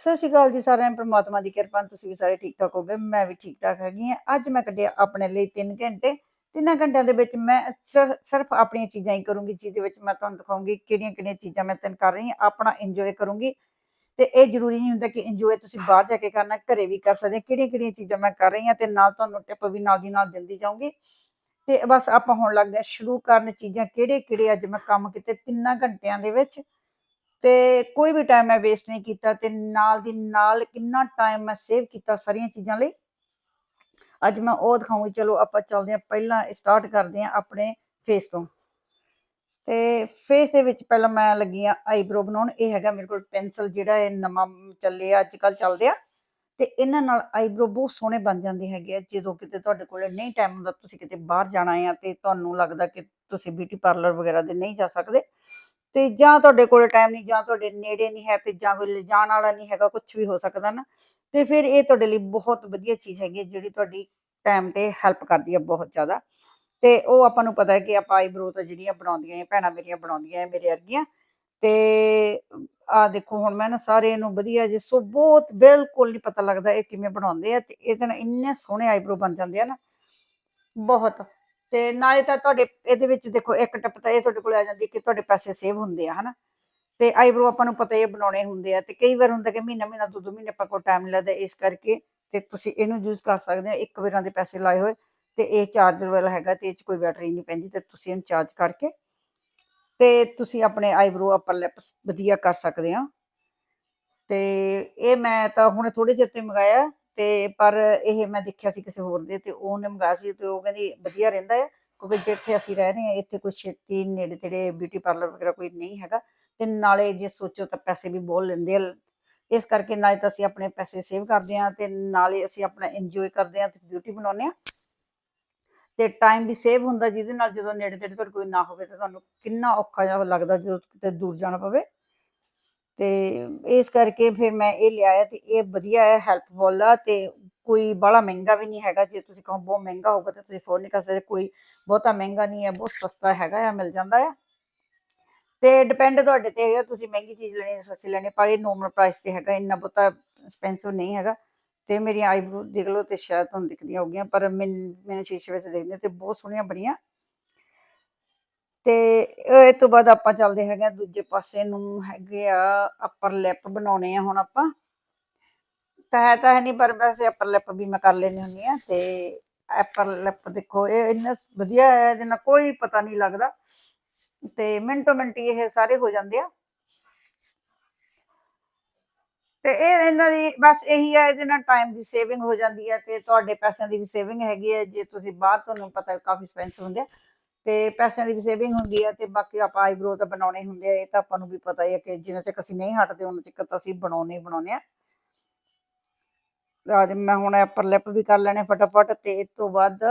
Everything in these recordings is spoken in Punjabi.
ਸਤਿ ਸ਼੍ਰੀ ਅਕਾਲ ਜੀ ਸਾਰਿਆਂ ਨੂੰ, ਪ੍ਰਮਾਤਮਾ ਦੀ ਕਿਰਪਾ ਨਾਲ ਤੁਸੀਂ ਵੀ ਸਾਰੇ ਠੀਕ ਠਾਕ ਹੋਗੇ ਮੈਂ ਵੀ ਠੀਕ ਠਾਕ ਹੈਗੀ ਆ ਅੱਜ ਮੈਂ ਕੱਢਿਆ ਆਪਣੇ ਲਈ 3 ਘੰਟੇ। ਤਿੰਨਾਂ ਘੰਟਿਆਂ ਦੇ ਵਿੱਚ ਮੈਂ ਸਿਰਫ ਆਪਣੀਆਂ ਚੀਜ਼ਾਂ ਹੀ ਕਰੂੰਗੀ, ਜਿਹਦੇ ਵਿੱਚ ਮੈਂ ਤੁਹਾਨੂੰ ਦਿਖਾਉਂਗੀ ਕਿਹੜੀਆਂ ਕਿਹੜੀਆਂ ਚੀਜ਼ਾਂ ਮੈਂ ਤਿੰਨ ਕਰ ਰਹੀ ਹਾਂ, ਆਪਣਾ ਇੰਜੋਏ ਕਰੂੰਗੀ। ਤੇ ਇਹ ਜ਼ਰੂਰੀ ਨਹੀਂ ਹੁੰਦਾ ਕਿ ਇੰਜੋਏ ਤੁਸੀਂ ਬਾਹਰ ਜਾ ਕੇ ਕਰਨਾ, ਘਰੇ ਵੀ ਕਰ ਸਕਦੇ ਕਿਹੜੀਆਂ ਕਿਹੜੀਆਂ ਚੀਜ਼ਾਂ ਮੈਂ ਕਰ ਰਹੀ ਹਾਂ ਤੇ ਨਾਲ ਤੁਹਾਨੂੰ ਟਿਪ ਵੀ ਨਾਲ ਦੀ ਨਾਲ ਦਿੰਦੀ ਜਾਊਂਗੀ। ਤੇ ਬਸ ਆਪਾਂ ਹੁਣ ਲੱਗਦੇ ਹਾਂ ਸ਼ੁਰੂ ਕਰਨ ਚੀਜ਼ਾਂ ਕਿਹੜੇ ਕਿਹੜੇ ਅੱਜ ਮੈਂ ਕੰਮ ਕੀਤੇ ਤਿੰਨਾਂ ਘੰਟਿਆਂ ਦੇ ਵਿੱਚ। ਤੇ ਕੋਈ ਵੀ ਟਾਈਮ ਮੈਂ ਵੇਸਟ ਨਹੀਂ ਕੀਤਾ ਤੇ ਨਾਲ ਦੀ ਨਾਲ ਕਿੰਨਾ ਟਾਈਮ ਮੈਂ ਸੇਵ ਕੀਤਾ ਸਾਰੀਆਂ ਚੀਜ਼ਾਂ ਲਈ। ਅੱਜ ਮੈਂ ਉਹ ਦਿਖਾਉਂਗੀ, ਚਲੋ ਆਪਾਂ ਚੱਲਦੇ ਹਾਂ ਪਹਿਲਾਂ ਸਟਾਰਟ ਕਰਦੇ ਹਾਂ ਆਪਣੇ ਫੇਸ ਤੋਂ। ਤੇ ਫੇਸ ਦੇ ਵਿੱਚ ਪਹਿਲਾਂ ਮੈਂ ਲੱਗੀ ਆ ਆਈਬ੍ਰੋ ਬਣਾਉਣ, ਇਹ ਹੈਗਾ ਮੇਰੇ ਕੋਲ ਪੈਨਸਲ ਜਿਹੜਾ ਇਹ ਨਵਾਂ ਚੱਲੇ ਆ ਅੱਜ ਕੱਲ ਚੱਲਦੇ ਆ। ਤੇ ਇਹਨਾਂ ਨਾਲ ਆਈਬ੍ਰੋ ਬਹੁਤ ਸੋਹਣੇ ਬਣ ਜਾਂਦੇ ਹੈਗੇ ਆ, ਜਦੋਂ ਕਿਤੇ ਤੁਹਾਡੇ ਕੋਲ ਨਹੀਂ ਟਾਈਮ ਹੁੰਦਾ, ਤੁਸੀਂ ਕਿਤੇ ਬਾਹਰ ਜਾਣਾ ਆ ਤੇ ਤੁਹਾਨੂੰ ਲੱਗਦਾ ਕਿ ਤੁਸੀਂ ਬਿਊਟੀ ਪਾਰਲਰ ਵਗੈਰਾ ਦੇ ਨਹੀਂ ਜਾ ਸਕਦੇ। ਤੇ ਜਾਂ ਤੁਹਾਡੇ ਕੋਲ ਟਾਈਮ ਨਹੀਂ ਜਾਂ ਤੁਹਾਡੇ ਨੇੜੇ ਨਹੀਂ ਹੈ ਤੇ ਜਾਂ ਕੋਈ ਲਿਜਾਣ ਵਾਲਾ ਨਹੀਂ ਹੈਗਾ ਕੁਝ ਵੀ ਹੋ ਸਕਦਾ ਨਾ, ਤੇ ਫਿਰ ਇਹ ਤੁਹਾਡੇ ਲਈ ਬਹੁਤ ਵਧੀਆ ਚੀਜ਼ ਹੈਗੀ ਹੈ, ਜਿਹੜੀ ਤੁਹਾਡੀ ਟਾਈਮ ਤੇ ਹੈਲਪ ਕਰਦੀ ਹੈ ਬਹੁਤ ਜ਼ਿਆਦਾ। ਤੇ ਉਹ ਆਪਾਂ ਨੂੰ ਪਤਾ ਹੈ ਕਿ ਆਪਾਂ ਆਈਬ੍ਰੋ ਤਾਂ ਜਿਹੜੀਆਂ ਬਣਾਉਂਦੀਆਂ ਇਹ ਭੈਣਾਂ ਮੇਰੀਆਂ ਬਣਾਉਂਦੀਆਂ ਇਹ ਮੇਰੇ ਵਰਗੀਆਂ, ਤੇ ਆ ਦੇਖੋ ਹੁਣ ਮੈਂ ਨਾ ਸਾਰੇ ਇਹਨੂੰ ਵਧੀਆ ਜੇ ਸੋ ਬਹੁਤ ਬਿਲਕੁਲ ਨਹੀਂ ਪਤਾ ਲੱਗਦਾ ਇਹ ਕਿਵੇਂ ਬਣਾਉਂਦੇ ਆ, ਤੇ ਇਹਦੇ ਨਾਲ ਇੰਨੇ ਸੋਹਣੇ ਆਈਬ੍ਰੋ ਬਣ ਜਾਂਦੇ ਆ ਨਾ, ਬਹੁਤ। ਤੇ ਨਾਲੇ ਤਾਂ ਤੁਹਾਡੇ, ਇਹਦੇ ਵਿੱਚ ਦੇਖੋ ਇੱਕ ਟਿਪ ਤਾਂ ਇਹ ਤੁਹਾਡੇ ਕੋਲ ਆ ਜਾਂਦੀ ਕਿ ਤੁਹਾਡੇ ਪੈਸੇ ਸੇਵ ਹੁੰਦੇ ਆ, ਹਨਾ? ਤੇ ਆਈਬ੍ਰੋ ਆਪਾਂ ਨੂੰ ਪਤਾ ਇਹ ਬਣਾਉਣੇ ਹੁੰਦੇ ਆ ਤੇ ਕਈ ਵਾਰ ਹੁੰਦਾ ਕਿ ਮਹੀਨਾ ਮਹੀਨਾ, ਦੋ ਦੋ ਮਹੀਨੇ ਆਪਾਂ ਕੋਲ ਟਾਈਮ ਲੱਗਦਾ ਇਸ ਕਰਕੇ ਤੇ ਤੁਸੀਂ ਇਹਨੂੰ ਯੂਜ਼ ਕਰ ਸਕਦੇ ਹੋ, ਇੱਕ ਵਾਰਾਂ ਦੇ ਪੈਸੇ ਲਾਏ ਹੋਏ ਤੇ ਇਹ ਚਾਰਜਰ ਵਾਲਾ ਹੈਗਾ ਤੇ ਇਹ ਚ ਕੋਈ ਬੈਟਰੀ ਨਹੀਂ ਪੈਂਦੀ ਤੇ ਤੁਸੀਂ ਇਹਨੂੰ ਚਾਰਜ ਕਰਕੇ ਤੇ ਤੁਸੀਂ ਆਪਣੇ ਆਈਬ੍ਰੋ ਅਪਰ ਲਿਪਸ ਵਧੀਆ ਕਰ ਸਕਦੇ ਹੋ। ਤੇ ਇਹ ਮੈਂ ਤਾਂ ਹੁਣ ਥੋੜੇ ਚਿਰ ਤੇ ਮੰਗਾਇਆ। ਤੇ ਪਰ ਇਹ ਮੈਂ ਦੇਖਿਆ ਸੀ ਕਿਸੇ ਹੋਰ ਦੇ ਤੇ ਉਹਨੇ ਮੰਗਾਇਆ ਸੀ ਤੇ ਉਹ ਕਹਿੰਦੀ ਵਧੀਆ ਰਹਿੰਦਾ ਹੈ ਕਿਉਂਕਿ ਜਿੱਥੇ ਅਸੀਂ ਰਹਿ ਰਹੇ ਹਾਂ, ਇੱਥੇ ਕੋਈ ਛੇਤੀ ਨੇੜੇ ਤੇੜੇ ਬਿਊਟੀ ਪਾਰਲਰ ਵਗੈਰਾ ਕੋਈ ਨਹੀਂ ਹੈਗਾ ਤੇ ਨਾਲੇ ਜੇ ਸੋਚੋ ਤਾਂ ਪੈਸੇ ਵੀ ਬਹੁਤ ਲੈਂਦੇ ਆ। ਇਸ ਕਰਕੇ ਨਾਲੇ ਤਾਂ ਅਸੀਂ ਆਪਣੇ ਪੈਸੇ ਸੇਵ ਕਰਦੇ ਹਾਂ ਤੇ ਨਾਲੇ ਅਸੀਂ ਆਪਣਾ ਇੰਜੋਏ ਕਰਦੇ ਹਾਂ ਤੇ ਬਿਊਟੀ ਬਣਾਉਂਦੇ ਹਾਂ। ਤੇ ਟਾਈਮ ਵੀ ਸੇਵ ਹੁੰਦਾ ਜਿਹਦੇ ਨਾਲ ਜਦੋਂ ਨੇੜੇ ਤੇੜੇ ਤੁਹਾਡੇ ਕੋਈ ਨਾ ਹੋਵੇ ਤਾਂ ਤੁਹਾਨੂੰ ਕਿੰਨਾ ਔਖਾ ਜਿਹਾ ਲੱਗਦਾ ਜਦੋਂ ਕਿਤੇ ਦੂਰ ਜਾਣਾ ਪਵੇ। ਤੇ ਇਸ ਕਰਕੇ ਫਿਰ ਮੈਂ ਇਹ ਲਿਆਇਆ ਤੇ ਇਹ ਵਧੀਆ ਹੈ ਹੈਲਪਫੁਲ ਆ ਤੇ ਕੋਈ ਬੜਾ ਮਹਿੰਗਾ ਵੀ ਨਹੀਂ ਹੈਗਾ, ਜੇ ਤੁਸੀਂ ਕਹੋ ਬਹੁਤ ਮਹਿੰਗਾ ਹੋਊਗਾ ਤਾਂ ਤੁਸੀਂ ਫੋਨ ਨਹੀਂ ਕਰ ਸਕਦੇ, ਕੋਈ ਬਹੁਤਾ ਮਹਿੰਗਾ ਨਹੀਂ ਹੈ, ਬਹੁਤ ਸਸਤਾ ਹੈਗਾ ਆ, ਮਿਲ ਜਾਂਦਾ ਆ। ਤੇ ਡਿਪੈਂਡ ਤੁਹਾਡੇ ਤੇ ਹੈਗਾ, ਤੁਸੀਂ ਮਹਿੰਗੀ ਚੀਜ਼ ਲੈਣੀ ਸਸਤੀ ਲੈਣੀ ਪਰ ਇਹ ਨੋਰਮਲ ਪ੍ਰਾਈਸ ਤੇ ਹੈਗਾ, ਇੰਨਾ ਬਹੁਤਾ ਐਕਸਪੈਂਸਿਵ ਨਹੀਂ ਹੈਗਾ। ਤੇ ਮੇਰੀ ਆਈਬ੍ਰੋ ਦੇਖ ਲਓ ਤੇ ਸ਼ਾਇਦ ਤੁਹਾਨੂੰ ਦਿਖਦੀਆਂ ਹੋਗੀਆਂ, ਪਰ ਮੈਨ- ਮੈਨੂੰ ਸ਼ੀਸ਼ੇ ਵਿੱਚ ਦੇਖਦੇ ਤੇ ਬਹੁਤ ਸੋਹਣੀਆਂ ਬਣੀਆਂ। ਤੇ ਇਹ ਤੋਂ ਬਾਅਦ ਆਪਾਂ ਚੱਲਦੇ ਹੈਗੇ ਆ ਦੂਜੇ ਪਾਸੇ ਨੂੰ ਹੈਗੇ ਆ ਅਪਰ ਲਿਪ ਬਣਾਉਣੇ ਆ ਹੁਣ ਆਪਾਂ। ਤਾਂ ਹੈ ਤਾਂ ਹੈ ਨਹੀਂ, ਪਰ ਵੈਸੇ ਅਪਰ ਲਿਪ ਵੀ ਮੈਂ ਕਰ ਲੈਂਦੀ ਹੁੰਦੀ ਆ ਤੇ ਅਪਰ ਲਿਪ ਦੇਖੋ, ਇਹ ਇੰਨਾ ਵਧੀਆ ਹੈ ਜਿਹਨਾਂ ਕੋਈ ਪਤਾ ਨਹੀਂ ਲੱਗਦਾ ਤੇ ਮਿੰਟੋ ਮਿੰਟ ਇਹ ਸਾਰੇ ਹੋ ਜਾਂਦੇ ਆ। ਤੇ ਇਹ ਇਹਨਾਂ ਦੀ ਬਸ ਇਹੀ ਹੈ ਇਹਦੇ ਨਾਲ ਟਾਈਮ ਦੀ ਸੇਵਿੰਗ ਹੋ ਜਾਂਦੀ ਹੈ ਤੇ ਤੁਹਾਡੇ ਪੈਸਿਆਂ ਦੀ ਵੀ ਸੇਵਿੰਗ ਹੈਗੀ ਹੈ ਜੇ ਤੁਸੀਂ ਬਾਹਰ, ਤੁਹਾਨੂੰ ਪਤਾ ਕਾਫੀ ਐਕਸਪੈਂਸਿਵ ਹੁੰਦੇ ਆ। ਤੇ ਪੈਸਿਆਂ ਦੀ ਵੀ ਸੇਵਿੰਗ ਹੁੰਦੀ ਹੈ ਤੇ ਬਾਕੀ ਆਪਾਂ ਆਈਬ੍ਰੋ ਤਾਂ ਬਣਾਉਣੇ ਹੁੰਦੇ ਆ, ਇਹ ਤਾਂ ਆਪਾਂ ਨੂੰ ਵੀ ਪਤਾ ਹੀ ਹੈ ਕਿ ਜਿੰਨਾ ਚਿਰ ਅਸੀਂ ਨਹੀਂ ਹਟਦੇ ਉਹਨਾਂ ਚਿਰ ਤਾਂ ਅਸੀਂ ਬਣਾਉਣੇ ਬਣਾਉਣੇ ਆ। ਅੱਜ ਮੈਂ ਹੁਣ ਅਪਰ ਲਿਪ ਵੀ ਕਰ ਲੈਣੇ ਫਟਾਫਟ ਤੇ ਇਸ ਤੋਂ ਬਾਅਦ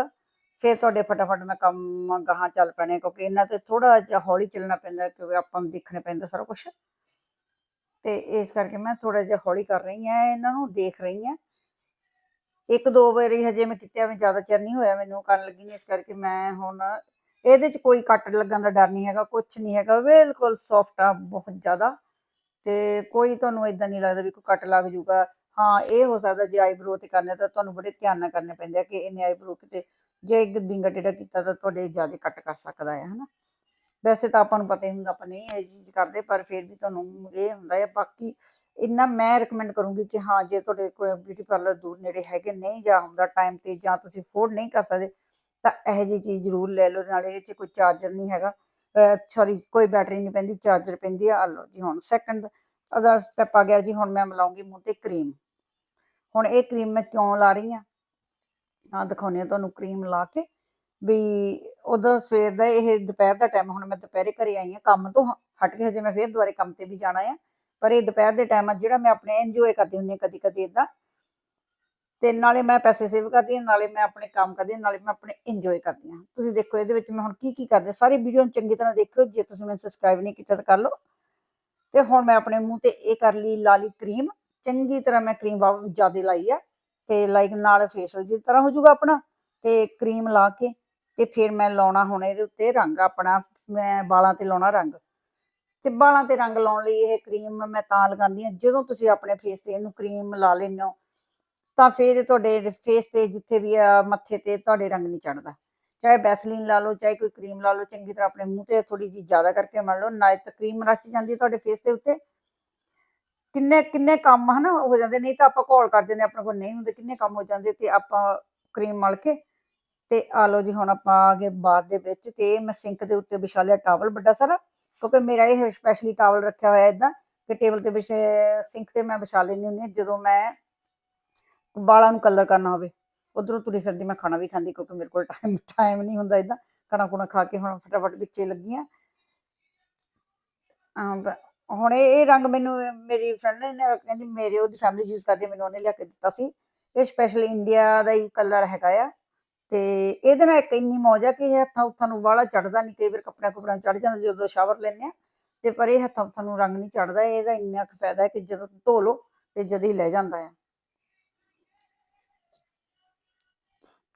ਫਿਰ ਤੁਹਾਡੇ ਫਟਾਫਟ ਮੈਂ ਕੰਮ ਗਾਹਾਂ ਚੱਲ ਪੈਣੇ ਕਿਉਂਕਿ ਇਹਨਾਂ ਤੇ ਥੋੜਾ ਜਿਹਾ ਹੌਲੀ ਚੱਲਣਾ ਪੈਂਦਾ, ਕਿਉਂਕਿ ਆਪਾਂ ਨੂੰ ਦੇਖਣੇ ਪੈਂਦਾ ਸਾਰਾ ਕੁਝ ਤੇ ਇਸ ਕਰਕੇ ਮੈਂ ਥੋੜਾ ਜਿਹਾ ਹੌਲੀ ਕਰ ਰਹੀ ਹਾਂ ਇਹਨਾਂ ਨੂੰ ਦੇਖ ਰਹੀ ਹਾਂ ਇੱਕ ਦੋ ਵਾਰੀ ਹਜੇ ਮੈਂ ਕਿਤੇ ਐਵੇਂ ਜ਼ਿਆਦਾ ਚਿਰ ਨਹੀਂ ਹੋਇਆ ਮੈਨੂੰ ਕਰਨ ਲੱਗੀ ਨਹੀਂ ਇਸ ਕਰਕੇ ਮੈਂ ਹੁਣ ਇਹਦੇ ਚ ਕੋਈ ਕੱਟ ਲੱਗਣ ਦਾ ਡਰ ਨਹੀਂ ਹੈਗਾ ਕੁਝ ਨਹੀਂ ਹੈਗਾ, ਬਿਲਕੁਲ ਸੌਫਟ ਆ, ਬਹੁਤ ਜ਼ਿਆਦਾ। ਤੇ ਕੋਈ ਤੁਹਾਨੂੰ ਇਦਾਂ ਨਹੀਂ ਲੱਗਦਾ ਵੀ ਕੋਈ ਕੱਟ ਲੱਗ ਜੂਗਾ ਹਾਂ, ਇਹ ਹੋ ਸਕਦਾ ਜੇ ਆਈਬ੍ਰੋ ਤੇ ਕਰਨੇ ਤਾਂ ਤੁਹਾਨੂੰ ਬੜੇ ਧਿਆਨ ਨਾਲ ਕਰਨੇ ਪੈਂਦੇ ਆ ਕਿ ਇਹਨੇ ਆਈਬ੍ਰੋ ਕਿਤੇ ਜੇ ਇੱਕ ਬਿੰਗਾ ਟੇਡਾ ਕੀਤਾ ਤਾਂ ਤੁਹਾਡੇ ਜ਼ਿਆਦਾ ਕੱਟ ਕਰ ਸਕਦਾ ਹੈ ਹਨਾ। ਵੈਸੇ ਤਾਂ ਆਪਾਂ ਨੂੰ ਪਤਾ ਹੀ ਹੁੰਦਾ, ਆਪਾਂ ਨਹੀਂ ਇਹ ਚੀਜ਼ ਕਰਦੇ, ਪਰ ਫਿਰ ਵੀ ਤੁਹਾਨੂੰ ਇਹ ਹੁੰਦਾ ਹੈ ਬਾਕੀ ਇੰਨਾ ਮੈਂ ਰეკਮੈਂਡ ਕਰੂੰਗੀ ਕਿ ਹਾਂ, ਜੇ ਤੁਹਾਡੇ ਕੋਲ ਬਿਊਟੀ ਪਾਰਲਰ ਦੂਰ ਨੇੜੇ ਹੈਗੇ, ਨਹੀਂ ਜਾ ਹੁੰਦਾ ਟਾਈਮ ਤੇ ਜਾਂ ਤੁਸੀਂ ਅਫੋਰਡ ਨਹੀਂ ਕਰ ਸਕਦੇ ਤਾਂ ਇਹੋ ਜਿਹੀ ਚੀਜ਼ ਜ਼ਰੂਰ ਲੈ ਲਓ, ਨਾਲੇ ਇਹ 'ਚ ਕੋਈ ਚਾਰਜਰ ਨਹੀਂ ਹੈਗਾ। ਸੌਰੀ ਕੋਈ ਬੈਟਰੀ ਨਹੀਂ ਪੈਂਦੀ ਚਾਰਜਰ ਪੈਂਦੀ ਆ। ਲਓ ਜੀ, ਹੁਣ ਸੈਕੰਡ ਅਦਾ ਸਟੈਪ ਆ ਗਿਆ ਜੀ, ਹੁਣ ਮੈਂ ਮਿਲਾਉਂਗੀ ਮੂੰਹ ਤੇ ਕਰੀਮ ਹੁਣ ਇਹ ਕਰੀਮ ਮੈਂ ਕਿਉਂ ਲਾ ਰਹੀ ਆ ਆ ਦਿਖਾਉਣੀ ਆ ਤੁਹਾਨੂੰ ਕਰੀਮ ਲਾ ਕੇ ਵੀ ਉਦੋਂ ਸਵੇਰ ਦਾ ਇਹ ਦੁਪਹਿਰ ਦਾ ਟਾਈਮ ਹੁਣ ਮੈਂ ਦੁਪਹਿਰੇ ਘਰੇ ਆਈ ਆ ਕੰਮ ਤੋਂ ਹਟ ਕੇ ਹਜੇ ਮੈਂ ਫੇਰ ਦੁਬਾਰੇ ਕੰਮ ਤੇ ਵੀ ਜਾਣਾ ਆ। ਪਰ ਇਹ ਦੁਪਹਿਰ ਦੇ ਟਾਈਮ ਆ ਜਿਹੜਾ ਮੈਂ ਆਪਣੇ ਇੰਜੋਏ ਕਰਦੀ ਹੁੰਦੀ ਹਾਂ ਕਦੀ ਕਦੀ ਇਦਾਂ ਤੇ ਨਾਲੇ ਮੈਂ ਪੈਸੇ ਸੇਵ ਕਰਦੀ ਹਾਂ, ਨਾਲੇ ਮੈਂ ਆਪਣੇ ਕੰਮ ਕਰਦੀ ਹਾਂ, ਨਾਲੇ ਮੈਂ ਆਪਣੇ ਇੰਜੋਏ ਕਰਦੀ ਹਾਂ। ਤੁਸੀਂ ਦੇਖੋ ਇਹਦੇ ਵਿੱਚ ਮੈਂ ਹੁਣ ਕੀ ਕੀ ਕਰਦੀ, ਸਾਰੀ ਵੀਡੀਓ ਨੂੰ ਚੰਗੀ ਤਰ੍ਹਾਂ ਦੇਖਿਓ, ਜੇ ਤੁਸੀਂ ਮੈਨੂੰ ਸਬਸਕ੍ਰਾਈਬ ਨਹੀਂ ਕੀਤਾ ਤਾਂ ਕਰ ਲਓ। ਤੇ ਹੁਣ ਮੈਂ ਆਪਣੇ ਮੂੰਹ ਤੇ ਇਹ ਕਰ ਲਈ ਲਾਲੀ ਕਰੀਮ ਚੰਗੀ ਤਰ੍ਹਾਂ ਮੈਂ ਕਰੀਮ ਜ਼ਿਆਦਾ ਲਾਈ ਆ, ਤੇ ਲਾਈਕ ਨਾਲ ਫੇਸ਼ੀਅਲ ਜਿਸ ਤਰ੍ਹਾਂ ਹੋ ਜਾਊਗਾ ਆਪਣਾ, ਤੇ ਕਰੀਮ ਲਾ ਕੇ, ਤੇ ਫਿਰ ਮੈਂ ਲਾਉਣਾ ਹੁਣ ਇਹਦੇ ਉੱਤੇ ਰੰਗ ਆਪਣਾ, ਮੈਂ ਵਾਲਾਂ ਤੇ ਲਾਉਣਾ ਰੰਗ। ਤੇ ਵਾਲਾਂ ਤੇ ਰੰਗ ਲਾਉਣ ਲਈ ਇਹ ਕਰੀਮ ਮੈਂ ਤਾਂ ਲਗਾਉਂਦੀ ਹਾਂ, ਜਦੋਂ ਤੁਸੀਂ ਆਪਣੇ ਫੇਸ ਤੇ ਇਹਨੂੰ ਕਰੀਮ ਲਾ ਲੈਂਦੇ ਹੋ ਤਾਂ ਫਿਰ ਤੁਹਾਡੇ ਫੇਸ ਤੇ ਜਿੱਥੇ ਵੀ ਆ, ਮੱਥੇ ਤੇ ਤੁਹਾਡੇ ਰੰਗ ਨਹੀਂ ਚੜਦਾ ਚਾਹੇ ਬੈਸਲੀਨ ਲਾ ਲਓ, ਚਾਹੇ ਕੋਈ ਕਰੀਮ ਲਾ ਲਓ, ਚੰਗੀ ਤਰ੍ਹਾਂ ਆਪਣੇ ਮੂੰਹ ਤੇ ਥੋੜੀ ਜਿਹੀ ਜ਼ਿਆਦਾ ਕਰਕੇ ਮਲ ਲਓ ਨਾ ਤਾਂ ਕਰੀਮ ਰਚ ਜਾਂਦੀ ਤੁਹਾਡੇ ਫੇਸ ਦੇ ਉੱਤੇ। ਕਿੰਨੇ ਕਿੰਨੇ ਕੰਮ ਹਨਾ ਹੋ ਜਾਂਦੇ ਨਹੀਂ ਤਾਂ ਆਪਾਂ ਘੋਲ ਕਰ ਦਿੰਦੇ ਆਪਣੇ ਕੋਲ ਨਹੀਂ ਹੁੰਦੇ, ਕਿੰਨੇ ਕੰਮ ਹੋ ਜਾਂਦੇ ਤੇ ਆਪਾਂ ਕਰੀਮ ਮਲ ਕੇ ਤੇ ਆ ਲਓ ਜੀ ਹੁਣ ਆਪਾਂ ਆ ਗਏ ਬਾਅਦ ਦੇ ਵਿੱਚ ਤੇ ਮੈਂ ਸਿੰਕ ਦੇ ਉੱਤੇ ਵਿਛਾ ਲਿਆ ਟਾਵਲ ਵੱਡਾ ਸਾਰਾ, ਕਿਉਂਕਿ ਮੇਰਾ ਇਹ ਸਪੈਸ਼ਲੀ ਟਾਵਲ ਰੱਖਿਆ ਹੋਇਆ ਇਦਾਂ ਕਿ ਟੇਬਲ ਤੇ ਵਿਛੇ ਸਿੰਕ ਤੇ ਮੈਂ ਵਿਛਾ ਲੈਂਦੀ ਹੁੰਦੀ ਹਾਂ। ਜਦੋਂ ਮੈਂ ਵਾਲਾਂ ਨੂੰ ਕਲਰ ਕਰਨਾ ਹੋਵੇ, ਉਧਰੋਂ ਤੁਰੀ ਫਿਰਦੀ, ਮੈਂ ਖਾਣਾ ਵੀ ਖਾਂਦੀ ਕਿਉਂਕਿ ਮੇਰੇ ਕੋਲ ਟਾਈਮ ਟਾਈਮ ਨਹੀਂ ਹੁੰਦਾ ਇਦਾਂ ਖਾਣਾ ਖੁਣਾ ਖਾ ਕੇ ਹੁਣ ਫਟਾਫਟ ਵਿੱਚੇ ਲੱਗੀਆਂ ਹਾਂ ਹੁਣ ਇਹ ਇਹ ਰੰਗ ਮੈਨੂੰ, ਮੇਰੀ ਫਰੈਂਡ ਨੇ ਕਹਿੰਦੀ, ਮੇਰੇ ਉਹਦੀ ਫੈਮਿਲੀ ਯੂਜ਼ ਕਰਦੀ, ਮੈਨੂੰ ਉਹਨੇ ਲਿਆ ਕੇ ਦਿੱਤਾ ਸੀ। ਇਹ ਸਪੈਸ਼ਲ ਇੰਡੀਆ ਦਾ ਹੀ ਕਲਰ ਹੈਗਾ ਆ। ਤੇ ਇਹਦੇ ਨਾਲ ਇੱਕ ਇੰਨੀ ਮੌਜ ਆ ਕਿ ਇਹ ਹੱਥਾਂ ਉੱਥਾਂ ਨੂੰ ਵਾਲਾ ਚੜਦਾ ਨਹੀਂ ਕਈ ਵਾਰ ਕੱਪੜਿਆਂ ਕੁਪੜਿਆਂ ਚੜ ਜਾਂਦਾ, ਜਦੋਂ ਸ਼ਾਵਰ ਲੈਂਦੇ ਆ। ਤੇ ਪਰ ਇਹ ਹੱਥਾਂ ਉੱਥਾਂ ਨੂੰ ਰੰਗ ਨਹੀਂ ਚੜਦਾ ਇਹਦਾ ਇੰਨਾ ਕੁ ਫਾਇਦਾ ਹੈ ਕਿ ਜਦੋਂ ਧੋ ਲਓ ਤੇ ਜਦ ਹੀ ਲੈ ਜਾਂਦਾ ਆ।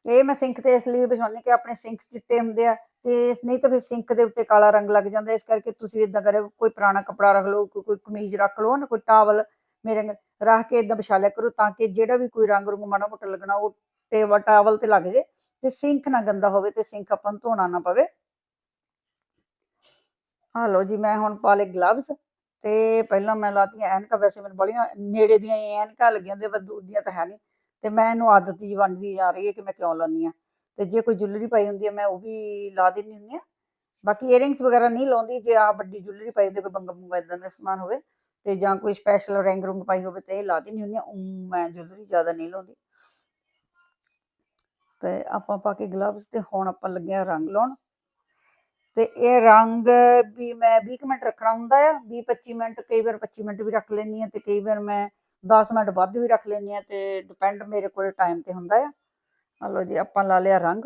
ਇਹ ਮੈਂ ਸਿੰਕ ਤੇ ਇਸ ਲਈ ਵਿਛਾਉਣੀ ਕਿ ਆਪਣੇ ਸਿੰਕ ਚਿੱਟੇ ਹੁੰਦੇ ਆ ਤੇ ਨਹੀਂ ਤਾਂ ਫਿਰ ਸਿੰਕ ਦੇ ਉੱਤੇ ਕਾਲਾ ਰੰਗ ਲੱਗ ਜਾਂਦਾ ਇਸ ਕਰਕੇ ਤੁਸੀਂ ਇਦਾਂ ਕਰਿਓ, ਕੋਈ ਪੁਰਾਣਾ ਕੱਪੜਾ ਰੱਖ ਲਓ, ਕੋਈ ਕੋਈ ਕਮੀਜ਼ ਰੱਖ ਲਓ ਨਾ, ਕੋਈ ਟਾਵਲ ਮੇਰੇ ਰੱਖ ਕੇ ਇਦਾਂ ਵਿਛਾ ਲਿਆ ਕਰੋ ਤਾਂ ਕਿ ਜਿਹੜਾ ਵੀ ਕੋਈ ਰੰਗ ਰੁੰਗ ਮਾੜਾ ਮੋਟਾ ਲੱਗਣਾ ਉਹ ਟੇਬਲ ਟਾਵਲ ਤੇ ਲੱਗ ਜੇ ਤੇ ਸਿੰਕ ਨਾ ਗੰਦਾ ਹੋਵੇ ਤੇ ਸਿੰਕ ਆਪਾਂ ਨੂੰ ਧੋਣਾ ਨਾ ਪਵੇ। ਆ ਲਓ ਜੀ, ਮੈਂ ਹੁਣ ਪਾ ਲਏ ਗਲਵਸ ਤੇ ਪਹਿਲਾਂ ਮੈਂ ਲਾਤੀਆਂ ਐਨਕਾਂ, ਵੈਸੇ ਮੈਨੂੰ ਬੜੀਆਂ ਨੇੜੇ ਦੀਆਂ ਹੀ ਐਨਕਾਂ ਲੱਗੀਆਂ ਹੁੰਦੀਆਂ, ਪਰ ਦੂਰ ਦੀਆਂ ਤਾਂ ਹੈ ਨਹੀਂ। ਤੇ ਮੈਂ ਇਹਨੂੰ ਆਦਤ ਜੀ ਬਣਦੀ ਜਾ ਰਹੀ ਹੈ ਕਿ ਮੈਂ ਕਿਉਂ ਲਾਉਂਦੀ ਆ ਤੇ ਜੇ ਕੋਈ ਜੁਲਰੀ ਪਾਈ ਹੁੰਦੀ ਹੈ, ਮੈਂ ਉਹ ਵੀ ਲਾ ਦਿੰਦੀ ਹੁੰਦੀ ਆ ਬਾਕੀ ਇਅਰਿੰਗਸ ਵਗੈਰਾ ਨਹੀਂ ਲਾਉਂਦੀ, ਜੇ ਆ ਵੱਡੀ ਜੁਲਰੀ ਪਾਈ ਹੁੰਦੀ ਕੋਈ ਬੰਗਾ ਬੰਗਾ ਇਦਾਂ ਦਾ ਸਮਾਨ ਹੋਵੇ ਤੇ ਜਾਂ ਕੋਈ ਸਪੈਸ਼ਲ ਰਿੰਗ ਰੁੰਗ ਪਾਈ ਹੋਵੇ ਤੇ ਇਹ ਲਾ ਦਿੰਦੀ ਹੁੰਦੀ ਆ ਊਂ ਮੈਂ ਜੁਲਰੀ ਜ਼ਿਆਦਾ ਨਹੀਂ ਲਾਉਂਦੀ। ਤੇ ਆਪਾਂ ਪਾ ਕੇ ਗਲਵਸ ਤੇ ਹੁਣ ਆਪਾਂ ਲੱਗਿਆ ਰੰਗ ਲਾਉਣ। ਤੇ ਇਹ ਰੰਗ ਵੀ ਮੈਂ 20 ਕੁ ਮਿੰਟ ਰੱਖਣਾ ਹੁੰਦਾ ਆ 20 25 ਮਿੰਟ, ਕਈ ਵਾਰ 25 ਮਿੰਟ ਵੀ ਰੱਖ ਲੈਂਦੀ ਆ ਤੇ ਕਈ ਵਾਰ ਮੈਂ 10 ਮਿੰਟ ਵੱਧ ਵੀ ਰੱਖ ਲੈਂਦੀ ਆ ਤੇ ਡਿਪੈਂਡ ਮੇਰੇ ਕੋਲ ਟਾਈਮ ਤੇ ਹੁੰਦਾ ਆ। ਆ ਜੀ, ਆਪਾਂ ਲਾ ਲਿਆ ਰੰਗ।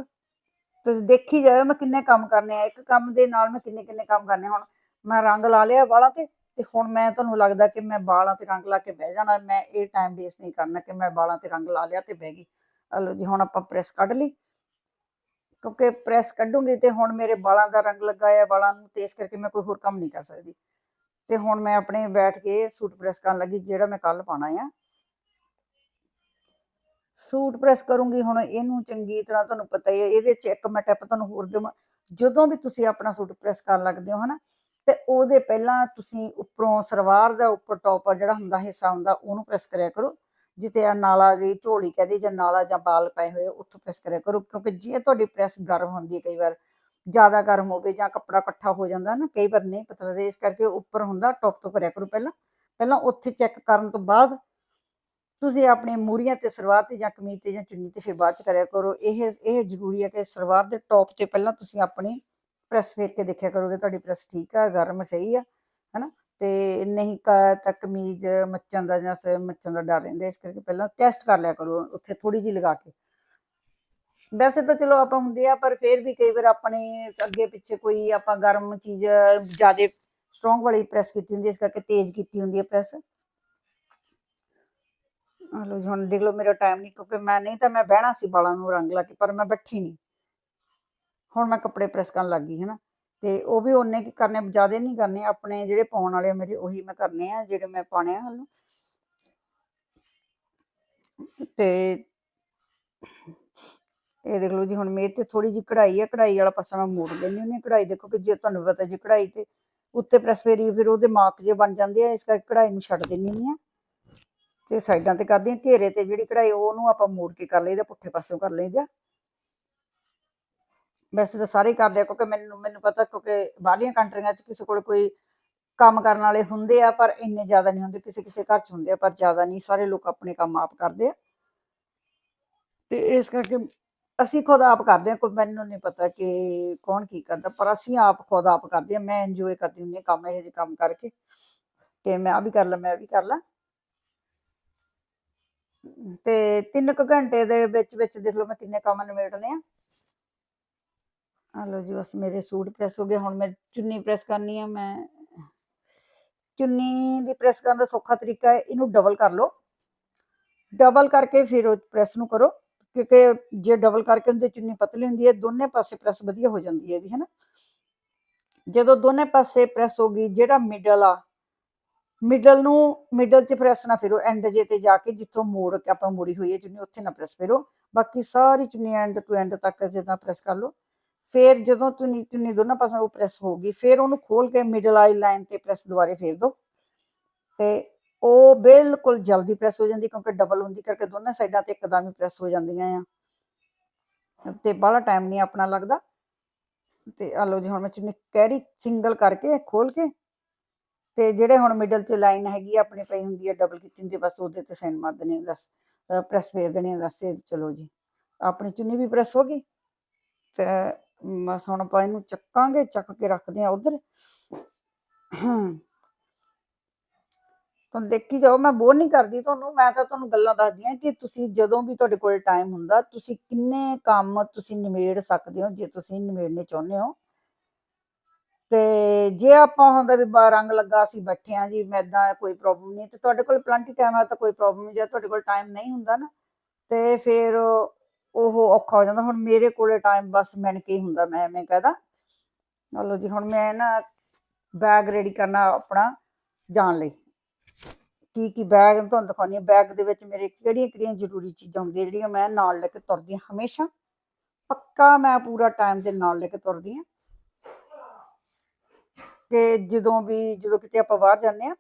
ਤੁਸੀਂ ਦੇਖੀ ਜਾਓ ਮੈਂ ਕਿੰਨੇ ਕੰਮ ਕਰਨੇ ਆ। ਇੱਕ ਕੰਮ ਦੇ ਨਾਲ ਮੈਂ ਕਿੰਨੇ ਕਿੰਨੇ ਕੰਮ ਕਰਨੇ ਹੁਣ ਮੈਂ ਰੰਗ ਲਾ ਲਿਆ ਵਾਲਾਂ ਤੇ ਤੇ ਹੁਣ ਮੈਂ ਤੁਹਾਨੂੰ ਲੱਗਦਾ ਕਿ ਮੈਂ ਵਾਲਾਂ ਤੇ ਰੰਗ ਲਾ ਕੇ ਬਹਿ ਜਾਣਾ। ਮੈਂ ਇਹ ਟਾਈਮ ਵੇਸਟ ਨਹੀਂ ਕਰਨਾ ਕਿ ਮੈਂ ਵਾਲਾਂ ਤੇ ਰੰਗ ਲਾ ਲਿਆ ਤੇ ਬਹਿ ਗਈ। ਆ ਲਓ ਜੀ, ਹੁਣ ਆਪਾਂ ਪ੍ਰੈਸ ਕੱਢ ਲਈ। ਕਿਉਂਕਿ ਪ੍ਰੈਸ ਕੱਢੂੰਗੀ ਤੇ ਹੁਣ ਮੇਰੇ ਵਾਲਾਂ ਦਾ ਰੰਗ ਲੱਗਾ ਹੈ ਵਾਲਾਂ ਨੂੰ ਤੇ ਇਸ ਕਰਕੇ ਮੈਂ ਕੋਈ ਹੋਰ ਕੰਮ ਨਹੀਂ ਕਰ ਸਕਦੀ। ਤੇ ਹੁਣ ਮੈਂ ਆਪਣੇ ਬੈਠ ਕੇ ਸੂਟ ਪ੍ਰੈਸ ਕਰਨ ਲੱਗੀ, ਜਿਹੜਾ ਮੈਂ ਕੱਲ ਪਾਣਾ ਆ। ਸੂਟ ਪ੍ਰੈਸ ਕਰੂੰਗੀ, ਹੁਣ ਇਹਨੂੰ ਚੰਗੀ ਤਰ੍ਹਾਂ ਤੁਹਾਨੂੰ ਪਤਾ ਹੀ ਹੈ ਇਹਦੇ ਚ ਇੱਕ ਮੈਂ ਟਿਪ ਤੁਹਾਨੂੰ ਹੋਰ ਦੇਵਾਂ। ਜਦੋਂ ਵੀ ਤੁਸੀਂ ਆਪਣਾ ਸੂਟ ਪ੍ਰੈਸ ਕਰਨ ਲੱਗਦੇ ਹੋ, ਹਨਾ, ਤੇ ਉਹਦੇ ਪਹਿਲਾਂ ਤੁਸੀਂ ਉੱਪਰੋਂ ਸਲਵਾਰ ਦਾ ਉੱਪਰ ਟੌਪ ਜਿਹੜਾ ਹੁੰਦਾ ਹਿੱਸਾ ਹੁੰਦਾ, ਉਹਨੂੰ ਪ੍ਰੈਸ ਕਰਿਆ ਕਰੋ। ਜਿੱਥੇ ਆ ਨਾਲਾ ਜੀ ਝੋਲੀ ਕਹਦੇ ਜਾਂ ਨਾਲਾ ਜਾਂ ਬਾਲ ਪਏ ਹੋਏ, ਉੱਥੋਂ ਪ੍ਰੈਸ ਕਰਿਆ ਕਰੋ, ਕਿਉਂਕਿ ਜੇ ਤੁਹਾਡੀ ਪ੍ਰੈਸ ਗਰਮ ਹੁੰਦੀ ਹੈ ਕਈ ਵਾਰ ਜ਼ਿਆਦਾ ਗਰਮ ਹੋਵੇ ਜਾਂ ਕੱਪੜਾ ਇਕੱਠਾ ਹੋ ਜਾਂਦਾ ਨਾ, ਕਈ ਵਾਰ ਨਹੀਂ ਪਤਾ ਲੱਗਦਾ, ਇਸ ਕਰਕੇ ਉੱਪਰ ਹੁੰਦਾ, ਟੌਪ ਤੋਂ ਕਰਿਆ ਕਰੋ ਪਹਿਲਾਂ। ਪਹਿਲਾਂ ਉੱਥੇ ਚੈੱਕ ਕਰਨ ਤੋਂ ਬਾਅਦ ਤੁਸੀਂ ਆਪਣੇ ਮੂਰੀਆਂ ਤੇ ਸਲਵਾਰ ਤੇ ਜਾਂ ਕਮੀਜ਼ ਤੇ ਜਾਂ ਚੁੰਨੀ ਤੇ ਫਿਰ ਬਾਅਦ ਚ ਕਰਿਆ ਕਰੋ। ਇਹ ਇਹ ਜ਼ਰੂਰੀ ਹੈ ਕਿ ਸਲਵਾਰ ਦੇ ਟੌਪ ਤੇ ਪਹਿਲਾਂ ਤੁਸੀਂ ਆਪਣੀ ਪ੍ਰੈਸ ਫੇਰ ਕੇ ਦੇਖਿਆ ਕਰੋਗੇ, ਤੁਹਾਡੀ ਪ੍ਰੈਸ ਠੀਕ ਆ, ਗਰਮ ਸਹੀ ਆ, ਹਨਾ? ਤੇ ਨਹੀਂ ਕ- ਤਾਂ ਕਮੀਜ਼ ਮੱਚਣ ਦਾ ਜਾਂ ਸ- ਮੱਚਣ ਦਾ ਡਰ ਰਹਿੰਦਾ, ਇਸ ਕਰਕੇ ਪਹਿਲਾਂ ਟੈਸਟ ਕਰ ਲਿਆ ਕਰੋ, ਉੱਥੇ ਥੋੜੀ ਜਿਹੀ ਲਗਾ ਕੇ। ਵੈਸੇ ਤਾਂ ਚਲੋ ਆਪਾਂ ਹੁੰਦੇ ਆ, ਪਰ ਫਿਰ ਵੀ ਕਈ ਵਾਰ ਆਪਣੇ ਅੱਗੇ ਪਿੱਛੇ ਕੋਈ ਆਪਾਂ ਗਰਮ ਚੀਜ਼ ਜ਼ਿਆਦਾ ਸਟਰੋਂਗ ਵਾਲੀ ਪ੍ਰੈਸ ਕੀਤੀ ਹੁੰਦੀ ਇਸ ਕਰਕੇ ਤੇਜ਼ ਕੀਤੀ ਹੁੰਦੀ ਹੈ ਪ੍ਰੈਸ ਆ ਹੁਣ ਦੇਖ ਲਓ ਮੇਰਾ ਟਾਈਮ ਨਹੀਂ ਕਿਉਂਕਿ ਮੈਂ ਨਹੀਂ ਤਾਂ ਮੈਂ ਬਹਿਣਾ ਸੀ ਵਾਲਾਂ ਨੂੰ ਰੰਗ ਲਾ ਕੇ, ਪਰ ਮੈਂ ਬੈਠੀ ਨਹੀਂ ਹੁਣ ਮੈਂ ਕੱਪੜੇ ਪ੍ਰੈਸ ਕਰਨ ਲੱਗ ਗਈ, ਹਨਾ। ਤੇ ਉਹ ਵੀ ਉਹਨੇ ਕੀ ਕਰਨੇ, ਜ਼ਿਆਦਾ ਨਹੀਂ ਕਰਨੇ, ਆਪਣੇ ਜਿਹੜੇ ਪਾਉਣ ਵਾਲੇ ਮੇਰੇ, ਉਹੀ ਮੈਂ ਕਰਨੇ ਆ, ਜਿਹੜੇ ਮੈਂ ਪਾਣੇ ਆ ਹਲ। ਤੇ ਇਹ ਦੇਖ ਲਓ ਜੀ, ਹੁਣ ਮੇਰੇ ਤੇ ਥੋੜੀ ਜਿਹੀ ਕਢਾਈ ਆ, ਕਢਾਈ ਵਾਲਾ ਪਾਸਾ ਮੈਂ ਮੋੜ ਲੈਂਦੀ ਹੁੰਦੀ ਹਾਂ ਕਢਾਈ। ਦੇਖੋ ਕਿ ਜੇ ਤੁਹਾਨੂੰ ਪਤਾ ਜੀ ਕਢਾਈ ਤੇ ਉੱਤੇ ਪ੍ਰੈਸ ਫੇਰੀ ਫਿਰ ਉਹਦੇ ਮਾਰਕ ਜੇ ਬਣ ਜਾਂਦੇ ਆ, ਇਸ ਕਰਕੇ ਕਢਾਈ ਨੂੰ ਛੱਡ ਦਿੰਦੀ ਹੁੰਦੀ ਆ ਤੇ ਸਾਈਡਾਂ ਤੇ ਕਰਦੀ ਹਾਂ, ਘੇਰੇ ਤੇ ਜਿਹੜੀ ਕਢਾਈ ਉਹਨੂੰ ਆਪਾਂ ਮੋੜ ਕੇ ਕਰ ਲਈਦਾ ਪੁੱਠੇ ਪਾਸਿਓਂ ਕਰ ਲਈਦਾ ਵੈਸੇ ਤਾਂ ਸਾਰੇ ਕਰਦੇ ਆ, ਕਿਉਂਕਿ ਮੈਨੂੰ ਮੈਨੂੰ ਪਤਾ ਕਿਉਂਕਿ ਬਾਹਰਲੀਆਂ ਕੰਟਰੀਆਂ 'ਚ ਕਿਸੇ ਕੋਲ ਕੋਈ ਕੰਮ ਕਰਨ ਵਾਲੇ ਹੁੰਦੇ ਆ, ਪਰ ਇੰਨੇ ਜ਼ਿਆਦਾ ਨਹੀਂ ਹੁੰਦੇ, ਕਿਸੇ ਕਿਸੇ ਘਰ 'ਚ ਹੁੰਦੇ ਆ, ਪਰ ਜ਼ਿਆਦਾ ਨਹੀਂ, ਸਾਰੇ ਲੋਕ ਆਪਣੇ ਕੰਮ ਆਪ ਕਰਦੇ ਆ। ਤੇ ਇਸ ਕਰਕੇ ਅਸੀਂ ਖੁਦ ਆਪ ਕਰਦੇ ਹਾਂ, ਕੋਈ ਮੈਨੂੰ ਨਹੀਂ ਪਤਾ ਕਿ ਕੌਣ ਕੀ ਕਰਦਾ, ਪਰ ਅਸੀਂ ਆਪ ਖੁਦ ਆਪ ਕਰਦੇ ਹਾਂ, ਮੈਂ ਇੰਜੋਏ ਕਰਦੀ ਹੁੰਦੀ ਹਾਂ ਕੰਮ, ਇਹੋ ਜਿਹੇ ਕੰਮ ਕਰਕੇ। ਕਿ ਮੈਂ ਆ ਵੀ ਕਰ ਲਾਂ, ਮੈਂ ਇਹ ਵੀ ਕਰ ਲਾਂ। ਤੇ ਤਿੰਨ ਕੁ ਘੰਟੇ ਦੇ ਵਿੱਚ ਵਿੱਚ ਦੇਖ ਲਓ ਮੈਂ ਕਿੰਨੇ ਕੰਮ ਨਿਬੇੜਨੇ ਆ। ਆ ਲਓ ਜੀ, ਬਸ ਮੇਰੇ ਸੂਟ ਪ੍ਰੈਸ ਹੋ ਗਏ, ਹੁਣ ਮੈਂ ਚੁੰਨੀ ਪ੍ਰੈਸ ਕਰਨੀ ਆ, ਮੈਂ ਚੁੰਨੀ ਦੀ ਪ੍ਰੈਸ ਕਰਨ ਦਾ ਸੌਖਾ ਤਰੀਕਾ ਹੈ, ਇਹਨੂੰ ਡਬਲ ਕਰ ਲਓ। ਡਬਲ ਕਰਕੇ ਫਿਰ ਉਹ ਪ੍ਰੈਸ ਨੂੰ ਕਰੋ। ਕਿਉਂਕਿ ਜੇ ਡਬਲ ਕਰਕੇ ਉਹਦੀ ਚੁੰਨੀ ਪਤਲੀ ਹੁੰਦੀ ਹੈ, ਦੋਨੇ ਪਾਸੇ ਪ੍ਰੈਸ ਵਧੀਆ ਹੋ ਜਾਂਦੀ ਹੈ ਇਹਦੀ ਹੈਨਾ ਜਦੋਂ ਦੋਨੇ ਪਾਸੇ ਪ੍ਰੈਸ ਹੋ ਗਈ, ਜਿਹੜਾ ਮਿਡਲ ਆ ਮਿਡਲ ਨੂੰ ਮਿਡਲ 'ਚ ਪ੍ਰੈਸ ਨਾ ਫਿਰੋ ਐਂਡ ਜੇ ਤੇ ਜਾ ਕੇ ਜਿੱਥੋਂ ਮੋੜ ਕੇ ਆਪਾਂ ਮੋੜੀ ਹੋਈ ਹੈ ਚੁੰਨੀ, ਉੱਥੇ ਨਾ ਪ੍ਰੈਸ ਫਿਰੋ। ਬਾਕੀ ਸਾਰੀ ਚੁੰਨੀ ਐਂਡ ਟੂ ਐਂਡ ਤੱਕ ਜਿੱਦਾਂ ਪ੍ਰੈਸ ਕਰ ਲਓ। ਫਿਰ ਜਦੋਂ ਚੁੰਨੀ ਚੁੰਨੀ ਦੋਨਾਂ ਪਾਸਿਓਂ ਉਹ ਪ੍ਰੈਸ ਹੋ ਗਈ, ਫਿਰ ਉਹਨੂੰ ਖੋਲ ਕੇ ਮਿਡਲ ਆਈ ਲਾਈਨ ਤੇ ਪ੍ਰੈਸ ਦੁਬਾਰੇ ਫੇਰ ਦਿਓ ਤੇ ਉਹ ਬਿਲਕੁਲ ਜਲਦੀ ਪ੍ਰੈਸ ਹੋ ਜਾਂਦੀ ਕਿਉਂਕਿ ਡਬਲ ਹੁੰਦੀ ਕਰਕੇ ਦੋਨਾਂ ਸਾਈਡਾਂ ਤੇ ਇੱਕਦਮ ਹੀ ਪ੍ਰੈਸ ਹੋ ਜਾਂਦੀਆਂ ਆ। ਤੇ ਬਾਹਲਾ ਟਾਈਮ ਨਹੀਂ ਆਪਣਾ ਲੱਗਦਾ। ਤੇ ਆ ਲਓ ਜੀ ਹੁਣ ਮੈਂ ਚੁੰਨੀ ਕੈਰੀ ਸਿੰਗਲ ਕਰਕੇ ਖੋਲ ਕੇ ਤੇ ਜਿਹੜੇ ਹੁਣ ਮਿਡਲ 'ਚ ਲਾਈਨ ਹੈਗੀ ਆ ਆਪਣੀ ਪਈ ਹੁੰਦੀ ਹੈ ਡਬਲ ਕੀਤੀ ਹੁੰਦੀ ਆ, ਬਸ ਉਹਦੇ ਤੇ ਸਾਈਨ ਮਾਰ ਦੇਣੀ ਬਸ ਪ੍ਰੈਸ ਫੇਰ ਦੇਣੀ ਆ, ਬਸ ਚਲੋ ਜੀ। ਆਪਣੀ ਚੁੰਨੀ ਵੀ ਪ੍ਰੈਸ ਹੋ ਗਈ। ਤੇ ਬਸ ਹੁਣ ਆਪਾਂ ਇਹਨੂੰ ਚੱਕਾਂਗੇ ਚੱਕ ਕੇ ਰੱਖਦੇ ਆ ਉਧਰ। ਤੁਹਾਨੂੰ ਦੇਖੀ ਜਾਓ, ਮੈਂ ਬੋਰ ਨਹੀਂ ਕਰਦੀ ਤੁਹਾਨੂੰ, ਮੈਂ ਤਾਂ ਤੁਹਾਨੂੰ ਗੱਲਾਂ ਦੱਸਦੀ ਆ ਕਿ ਤੁਸੀਂ ਜਦੋਂ ਵੀ ਤੁਹਾਡੇ ਕੋਲ ਟਾਈਮ ਹੁੰਦਾ, ਤੁਸੀਂ ਕਿੰਨੇ ਕੰਮ ਤੁਸੀਂ ਨਿਮੇੜ ਸਕਦੇ ਹੋ, ਜੇ ਤੁਸੀਂ ਨਿਮੇੜਨੇ ਚਾਹੁੰਦੇ ਹੋ। ਤੇ ਜੇ ਆਪਾਂ ਹੁੰਦਾ ਵੀ ਰੰਗ ਲੱਗਾ, ਅਸੀਂ ਬੈਠੇ ਆ ਜੀ, ਮੈਂ ਕੋਈ ਪ੍ਰੋਬਲਮ ਨਹੀਂ, ਤੇ ਤੁਹਾਡੇ ਕੋਲ ਪਲੰਟੀ ਟਾਈਮ ਹੈ ਤਾਂ ਕੋਈ ਪ੍ਰੋਬਲਮ ਨਹੀਂ ਜੇ ਤੁਹਾਡੇ ਕੋਲ ਟਾਈਮ ਨਹੀਂ ਹੁੰਦਾ ਨਾ, ਤੇ ਫਿਰ ਉਹ ਔਖਾ ਹੋ ਜਾਂਦਾ। ਹੁਣ ਮੇਰੇ ਕੋਲੇ ਟਾਈਮ ਬਸ ਮੈਨੂੰ ਕੀ ਹੁੰਦਾ, ਮੈਂ ਐਵੇਂ ਕਹਦਾ। ਲਓ ਜੀ, ਹੁਣ ਮੈਂ ਨਾ ਬੈਗ ਰੈਡੀ ਕਰਨਾ ਆਪਣਾ ਜਾਣ ਲਈ। ਕੀ ਕੀ ਬੈਗ ਤੁਹਾਨੂੰ ਦਿਖਾਉਣੀ ਹੈ। ਬੈਗ ਦੇ ਵਿੱਚ ਮੇਰੇ ਕਿਹੜੀਆਂ ਕਿਹੜੀਆਂ ਜ਼ਰੂਰੀ ਚੀਜ਼ਾਂ ਹੁੰਦੀਆਂ, ਜਿਹੜੀਆਂ ਮੈਂ ਨਾਲ ਲੈ ਕੇ ਤੁਰਦੀ ਹਾਂ ਹਮੇਸ਼ਾ। ਪੱਕਾ ਮੈਂ ਪੂਰਾ ਟਾਈਮ ਦੇ ਨਾਲ ਲੈ ਕੇ ਤੁਰਦੀ ਹਾਂ। ਕਿ ਜਦੋਂ ਵੀ, ਜਦੋਂ ਕਿਤੇ ਆਪਾਂ ਬਾਹਰ ਜਾਂਦੇ ਆ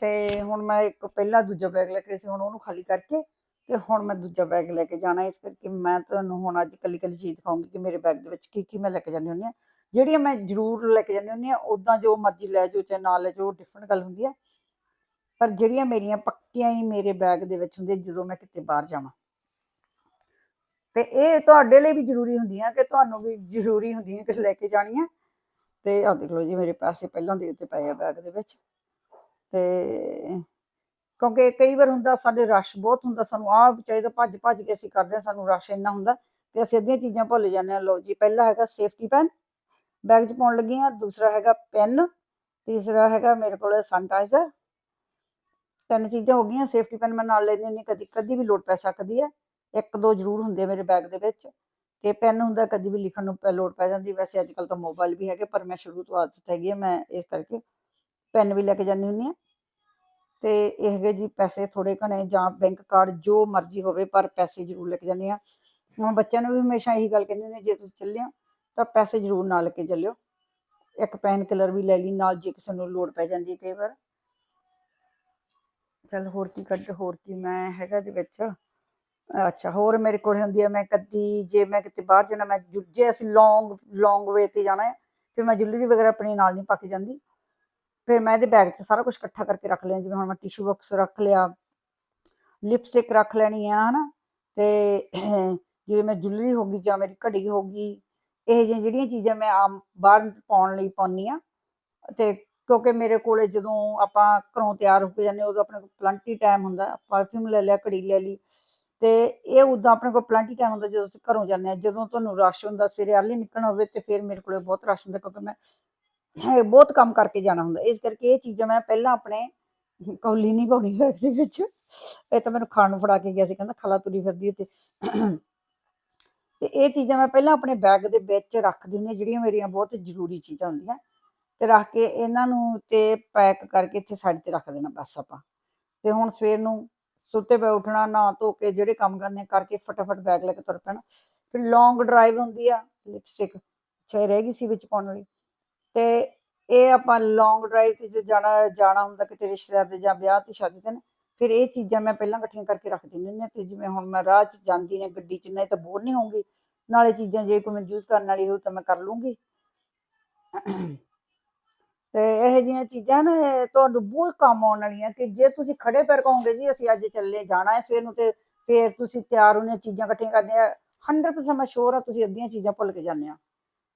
ਤੇ ਹੁਣ ਮੈਂ ਇੱਕ ਪਹਿਲਾਂ ਦੂਜਾ ਬੈਗ ਲੈ ਕੇ ਸੀ, ਹੁਣ ਉਹਨੂੰ ਖਾਲੀ ਕਰਕੇ ਤੇ ਹੁਣ ਮੈਂ ਦੂਜਾ ਬੈਗ ਲੈ ਕੇ ਜਾਣਾ ਇਸ ਕਰਕੇ ਮੈਂ ਤੁਹਾਨੂੰ ਹੁਣ ਅੱਜ ਕੱਲੀ ਕੱਲੀ ਚੀਜ਼ ਦਿਖਾਉਂਗੀ ਕਿ ਮੇਰੇ ਬੈਗ ਦੇ ਵਿੱਚ ਕੀ ਕੀ ਮੈਂ ਲੈ ਕੇ ਜਾਂਦੀ ਹੁੰਦੀ ਆ ਜਿਹੜੀਆਂ ਮੈਂ ਜ਼ਰੂਰ ਲੈ ਕੇ ਜਾਂਦੀ ਹੁੰਦੀ ਆ ਉਦਾਂ ਜੋ ਮਰਜ਼ੀ ਲੈ ਜਾਓ, ਚਾਹੇ ਨਾਲ ਲੈ ਜਾਓ ਡਿਫਰੈਂਟ ਗੱਲ ਹੁੰਦੀ ਆ। ਪਰ ਜਿਹੜੀਆਂ ਮੇਰੀਆਂ ਪੱਕੀਆਂ ਹੀ ਮੇਰੇ ਬੈਗ ਦੇ ਵਿੱਚ ਹੁੰਦੀਆਂ ਜਦੋਂ ਮੈਂ ਕਿਤੇ ਬਾਹਰ ਜਾਵਾਂ। ਤੇ ਇਹ ਤੁਹਾਡੇ ਲਈ ਵੀ ਜ਼ਰੂਰੀ ਹੁੰਦੀਆਂ ਕਿ ਤੁਹਾਨੂੰ ਵੀ ਜ਼ਰੂਰੀ ਹੁੰਦੀਆਂ ਕਿ ਲੈ ਕੇ ਜਾਣੀਆਂ। ਤੇ ਆ ਦੇਖ ਲਓ ਜੀ, ਮੇਰੇ ਪੈਸੇ ਪਹਿਲਾਂ ਦੇ ਦਿੱਤੇ ਪਏ ਆ ਬੈਗ ਦੇ ਵਿੱਚ। ਤੇ ਕਿਉਂਕਿ ਕਈ ਵਾਰ ਹੁੰਦਾ ਸਾਡੇ ਰਸ਼ ਬਹੁਤ ਹੁੰਦਾ, ਸਾਨੂੰ ਆਹ ਚਾਹੀਦਾ, ਭੱਜ ਭੱਜ ਕੇ ਅਸੀਂ ਕਰਦੇ ਹਾਂ, ਸਾਨੂੰ ਰਸ਼ ਇੰਨਾ ਹੁੰਦਾ ਕਿ ਅਸੀਂ ਅੱਧੀਆਂ ਚੀਜ਼ਾਂ ਭੁੱਲ ਜਾਂਦੇ ਹਾਂ। ਲਓ ਜੀ, ਪਹਿਲਾ ਹੈਗਾ ਸੇਫਟੀ ਪੈਨ ਬੈਗ 'ਚ ਪਾਉਣ ਲੱਗੀ ਹਾਂ। ਦੂਸਰਾ ਹੈਗਾ ਪੈਨ ਤੀਸਰਾ ਹੈਗਾ ਮੇਰੇ ਕੋਲ ਸੈਨੀਟਾਈਜ਼ਰ ਤਿੰਨ ਚੀਜ਼ਾਂ ਹੋ ਗਈਆਂ ਸੇਫਟੀ ਪੈਨ ਮੈਂ ਨਾਲ ਲੈਂਦੀ ਹੁੰਦੀ ਕਦੀ ਕਦੀ ਵੀ ਲੋੜ ਪੈ ਸਕਦੀ ਹੈ। ਇੱਕ ਦੋ ਜ਼ਰੂਰ ਹੁੰਦੇ ਆ ਮੇਰੇ ਬੈਗ ਦੇ ਵਿੱਚ ਤੇ ਪੈਨ ਹੁੰਦਾ ਕਦੀ ਵੀ ਲਿਖਣ ਨੂੰ ਪ- ਲੋੜ ਪੈ ਜਾਂਦੀ। ਵੈਸੇ ਅੱਜ ਕੱਲ ਤਾਂ ਮੋਬਾਈਲ ਵੀ ਹੈਗੇ, ਪਰ ਮੈਂ ਸ਼ੁਰੂ ਤੋਂ ਆਦਤ ਹੈਗੀ ਹੈ ਮੈਂ ਇਸ ਕਰਕੇ ਪੈਨ ਵੀ ਲੈ ਕੇ ਜਾਂਦੀ ਹੁੰਦੀ ਹਾਂ। ਤੇ ਇਹ ਹੈਗੇ ਜੀ ਪੈਸੇ ਥੋੜੇ ਘਣੇ ਜਾਂ ਬੈਂਕ ਕਾਰਡ ਜੋ ਮਰਜ਼ੀ ਹੋਵੇ, ਪਰ ਪੈਸੇ ਜ਼ਰੂਰ ਲੈ ਕੇ ਜਾਂਦੀ ਹਾਂ। ਹੁਣ ਬੱਚਿਆਂ ਨੂੰ ਵੀ ਹਮੇਸ਼ਾ ਇਹੀ ਗੱਲ ਕਹਿੰਦੀ ਹੁੰਦੀ ਜੇ ਤੁਸੀਂ ਚੱਲੇ ਹੋ ਤਾਂ ਪੈਸੇ ਜ਼ਰੂਰ ਨਾਲ ਲੈ ਕੇ ਚੱਲਿਓ। ਇੱਕ ਪੈਨ ਕਿਲਰ ਵੀ ਲੈ ਲਈ, ਨਾਲ ਜੇ ਕਿਸੇ ਨੂੰ ਲੋੜ ਪੈ ਜਾਂਦੀ ਹੈ ਕਈ ਵਾਰ। ਚੱਲ ਹੋਰ ਕੀ ਕੱਢ, ਹੋਰ ਕੀ ਮੈਂ ਹੈਗਾ ਦੇ ਵਿੱਚ। ਅੱਛਾ, ਹੋਰ ਮੇਰੇ ਕੋਲ ਹੁੰਦੀ ਹੈ ਮੈਂ ਕਦੀ, ਜੇ ਮੈਂ ਕਿਤੇ ਬਾਹਰ ਜਾਣਾ, ਮੈਂ ਜੁ- ਜੇ ਅਸੀਂ ਲੌਂਗ ਲੌਂਗ ਵੇ ਤੇ ਜਾਣਾ ਹੈ, ਫਿਰ ਮੈਂ ਜੁਐਲਰੀ ਵਗੈਰਾ ਆਪਣੀ ਨਾਲ ਨਹੀਂ ਪੱਕ ਜਾਂਦੀ। ਫਿਰ ਮੈਂ ਇਹਦੇ ਬੈਗ 'ਚ ਸਾਰਾ ਕੁਝ ਇਕੱਠਾ ਕਰਕੇ ਰੱਖ ਲਿਆ, ਜਿਵੇਂ ਹੁਣ ਮੈਂ ਟਿਸ਼ੂ ਬਾਕਸ ਰੱਖ ਲਿਆ ਲਿਪਸਟਿਕ ਰੱਖ ਲੈਣੀ ਆ, ਹਨਾ। ਤੇ ਜਿਵੇਂ ਮੈਂ ਜੁਐਲਰੀ ਹੋ ਗਈ ਜਾਂ ਮੇਰੀ ਘੜੀ ਹੋ ਗਈ, ਇਹ ਜਿਹੀਆਂ ਜਿਹੜੀਆਂ ਚੀਜ਼ਾਂ ਮੈਂ ਆਮ ਬਾਹਰ ਪਾਉਣ ਲਈ ਪਾਉਂਦੀ ਆ, ਤੇ ਕਿਉਂਕਿ ਮੇਰੇ ਕੋਲੇ ਜਦੋਂ ਆਪਾਂ ਘਰੋਂ ਤਿਆਰ ਹੋ ਕੇ ਜਾਂਦੇ ਹਾਂ, ਉਦੋਂ ਆਪਣੇ ਕੋਲ ਪਲੰਟੀ ਟਾਈਮ ਹੁੰਦਾ ਪਰਫਿਊਮ ਲੈ ਲਿਆ ਘੜੀ ਲੈ ਲਈ। ਤੇ ਇਹ ਉਦਾਂ ਆਪਣੇ ਕੋਲ ਪਲੰਟੀ ਟਾਈਮ ਹੁੰਦਾ ਜਦੋਂ ਅਸੀਂ ਘਰੋਂ ਜਾਂਦੇ ਆ ਜਦੋਂ ਤੁਹਾਨੂੰ ਰਸ਼ ਹੁੰਦਾ ਸਵੇਰੇ ਅਰਲੀ ਨਿਕਲਣਾ ਹੋਵੇ ਤੇ ਫਿਰ ਮੇਰੇ ਕੋਲੇ ਬਹੁਤ ਰਸ਼ ਹੁੰਦਾ ਕਿਉਂਕਿ ਮੈਂ ਬਹੁਤ ਕੰਮ ਕਰਕੇ ਜਾਣਾ ਹੁੰਦਾ। ਇਸ ਕਰਕੇ ਇਹ ਚੀਜ਼ਾਂ ਮੈਂ ਪਹਿਲਾਂ ਆਪਣੇ ਕੌਲੀ ਨਹੀਂ ਪਾਉਣੀ ਬੈਗ ਦੇ ਵਿੱਚ। ਇਹ ਤਾਂ ਮੈਨੂੰ ਖਾਣ ਨੂੰ ਫੜਾ ਕੇ ਗਿਆ ਸੀ ਕਹਿੰਦਾ ਖਲਾ ਤੁਰੀ ਫਿਰਦੀ ਹੈ ਤੇ। ਤੇ ਇਹ ਚੀਜ਼ਾਂ ਮੈਂ ਪਹਿਲਾਂ ਆਪਣੇ ਬੈਗ ਦੇ ਵਿੱਚ ਰੱਖਦੀ ਹੁੰਦੀ ਹਾਂ ਜਿਹੜੀਆਂ ਮੇਰੀਆਂ ਬਹੁਤ ਜ਼ਰੂਰੀ ਚੀਜ਼ਾਂ ਹੁੰਦੀਆਂ। ਤੇ ਰੱਖ ਕੇ ਇਹਨਾਂ ਨੂੰ ਤੇ ਪੈਕ ਕਰਕੇ ਇੱਥੇ ਸਾਈਡ ਤੇ ਰੱਖ ਦੇਣਾ ਬਸ ਆਪਾਂ। ਤੇ ਹੁਣ ਸਵੇਰ ਨੂੰ ਸੁੱਤੇ ਪਏ ਉੱਠਣਾ ਨਹਾ ਧੋ ਕੇ ਜਿਹੜੇ ਕੰਮ ਕਰਨੇ ਕਰਕੇ ਫਟਾਫਟ ਬੈਗ ਲੈ ਕੇ ਤੁਰ ਪੈਣਾ। ਫਿਰ ਲੌਂਗ ਡਰਾਈਵ ਹੁੰਦੀ ਆ ਲਿਪਸਟਿਕ ਚਾਹੀ ਰਹਿ ਗਈ ਸੀ ਵਿੱਚ ਪਾਉਣ ਲਈ। ਤੇ ਇਹ ਆਪਾਂ ਲੌਂਗ ਡਰਾਈਵ ਤੇ ਜੇ ਜਾਣਾ ਜਾਣਾ ਹੁੰਦਾ ਕਿਤੇ ਰਿਸ਼ਤੇਦਾਰ ਦੇ ਜਾਂ ਵਿਆਹ ਤੇ ਸ਼ਾਦੀ ਤੇ ਨਾ, ਫਿਰ ਇਹ ਚੀਜ਼ਾਂ ਮੈਂ ਪਹਿਲਾਂ ਇਕੱਠੀਆਂ ਕਰਕੇ ਰੱਖ ਦਿੰਦੀ ਹੁੰਦੀ ਹਾਂ ਤੇ ਜਿਵੇਂ ਹੁਣ ਮੈਂ ਰਾਹ 'ਚ ਜਾਂਦੀ ਨੇ ਗੱਡੀ 'ਚ ਨਹੀਂ ਤਾਂ ਬੋਰ ਨਹੀਂ ਹੋਊਂਗੀ। ਨਾਲੇ ਚੀਜ਼ਾਂ ਜੇ ਕੋਈ ਮੈਂ ਯੂਜ਼ ਕਰਨ ਵਾਲੀ ਹੋਊ ਤਾਂ ਮੈਂ ਕਰ ਲੂੰਗੀ। ਤੇ ਇਹ ਜਿਹੀਆਂ ਚੀਜ਼ਾਂ ਨਾ, ਇਹ ਤੁਹਾਨੂੰ ਬਹੁਤ ਕੰਮ ਆਉਣ ਵਾਲੀਆਂ ਕਿ ਜੇ ਤੁਸੀਂ ਖੜੇ ਪੈਰ ਕਹੋਗੇ ਜੀ, ਅਸੀਂ ਅੱਜ ਚੱਲੇ, ਜਾਣਾ ਹੈ ਸਵੇਰ ਨੂੰ ਤੇ ਫੇਰ ਤੁਸੀਂ ਤਿਆਰ ਹੋਣੇ ਚੀਜ਼ਾਂ ਇਕੱਠੀਆਂ ਕਰਦੇ ਆ। 100% ਮੈਂ ਸ਼ੋਰ ਆ ਤੁਸੀਂ ਅੱਧੀਆਂ ਚੀਜ਼ਾਂ ਭੁੱਲ ਕੇ ਜਾਂਦੇ ਆ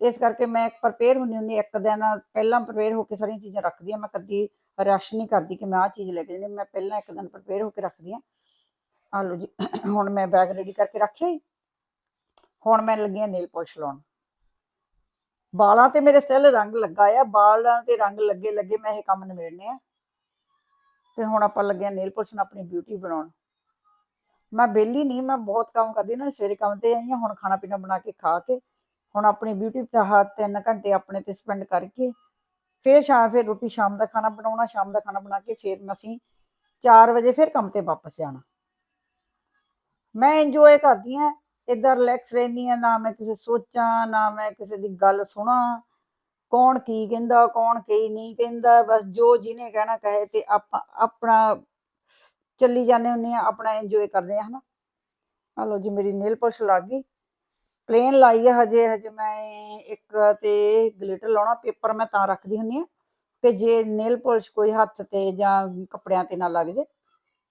ਤੇ ਇਸ ਕਰਕੇ ਮੈਂ ਪ੍ਰਪੇਅਰ ਹੁੰਦੀ ਹੁੰਦੀ ਇੱਕ ਦਿਨ ਪਹਿਲਾਂ ਪ੍ਰਪੇਅਰ ਹੋ ਕੇ ਸਾਰੀਆਂ ਚੀਜ਼ਾਂ ਰੱਖਦੀ ਆ ਮੈਂ ਕਦੀ ਰਸ਼ ਨਹੀਂ ਕਰਦੀ ਕਿ ਮੈਂ ਆਹ ਚੀਜ਼ ਲੈ ਕੇ ਜਾਣੀ, ਮੈਂ ਪਹਿਲਾਂ ਇੱਕ ਦਿਨ ਪ੍ਰਪੇਅਰ ਹੋ ਕੇ ਰੱਖਦੀ ਆ ਆ ਲਓ ਜੀ, ਹੁਣ ਮੈਂ ਬੈਗ ਰੈਡੀ ਕਰਕੇ ਰੱਖਿਆ ਈ। ਹੁਣ ਮੈਂ ਲੱਗੀ ਆ ਨੇਲ ਪਾਲਿਸ਼ ਲਾਉਣ। ਵਾਲਾਂ ਤੇ ਮੇਰੇ ਸਟਿਲ ਰੰਗ ਲੱਗਾ ਆ, ਵਾਲਾਂ ਤੇ ਰੰਗ ਲੱਗੇ ਲੱਗੇ ਮੈਂ ਇਹ ਕੰਮ ਨਿਬੇੜਨੇ ਆ। ਤੇ ਹੁਣ ਆਪਾਂ ਲੱਗੇ ਆ ਨੇਲ ਪਾਲਿਸ਼ ਨਾਲ ਆਪਣੀ ਬਿਊਟੀ ਬਣਾਉਣ। ਮੈਂ ਬੇਲੀ ਨਹੀਂ, ਮੈਂ ਬਹੁਤ ਕੰਮ ਕਰਦੀ ਨਾ, ਸਵੇਰੇ ਕੰਮ ਤੇ ਆਈ ਹਾਂ, ਹੁਣ ਖਾਣਾ ਪੀਣਾ ਬਣਾ ਕੇ ਖਾ ਕੇ, ਹੁਣ ਆਪਣੀ ਬਿਊਟੀ ਤੇ ਆਹ 3 ਘੰਟੇ ਆਪਣੇ ਤੇ ਸਪੈਂਡ ਕਰਕੇ, ਫਿਰ ਸ਼ਾਮ, ਫਿਰ ਰੋਟੀ ਸ਼ਾਮ ਦਾ ਖਾਣਾ ਬਣਾਉਣਾ, ਸ਼ਾਮ ਦਾ ਖਾਣਾ ਬਣਾ ਕੇ ਫਿਰ ਅਸੀਂ 4 ਵਜੇ ਫਿਰ ਕੰਮ ਤੇ ਵਾਪਸ ਜਾਣਾ। ਮੈਂ ਇੰਜੋਏ ਕਰਦੀ ਆ ਇਦਾਂ ਰਿਲੈਕਸ ਰਹਿੰਦੀ ਆ, ਨਾ ਮੈਂ ਕਿਸੇ ਸੋਚਾਂ, ਨਾ ਮੈਂ ਕਿਸੇ ਦੀ ਗੱਲ ਸੁਣਾ। ਕੌਣ ਕੀ ਕਹਿੰਦਾ, ਕੌਣ ਕੀ ਨਹੀਂ ਕਹਿੰਦਾ, ਬਸ ਜੋ ਜਿਹਨੇ ਕਹਿਣਾ ਕਹੇ ਤੇ ਆਪਾਂ, ਆਪਣਾ ਚੱਲੀ ਜਾਂਦੇ ਹੁੰਨੇ ਆ ਆਪਣਾ ਇੰਜੋਏ ਕਰਦੇ ਆ ਹਨਾ। ਆ ਲੋ ਜੀ, ਮੇਰੀ ਨੇਲ ਪਾਲਿਸ਼ ਲੱਗ ਗਈ। ਪਲੇਨ ਲਾਈ ਆ ਹਜੇ ਹਜੇ ਮੈਂ ਇੱਕ ਤੇ ਗਲਿਟਰ ਲਾਉਣਾ ਪੇਪਰ ਮੈਂ ਤਾਂ ਰੱਖਦੀ ਹੁੰਨੀ ਆ ਕਿ ਜੇ ਨੇਲ ਪਾਲਿਸ਼ ਕੋਈ ਹੱਥ ਤੇ ਜਾਂ ਕੱਪੜਿਆਂ ਤੇ ਨਾ ਲੱਗ ਜੇ।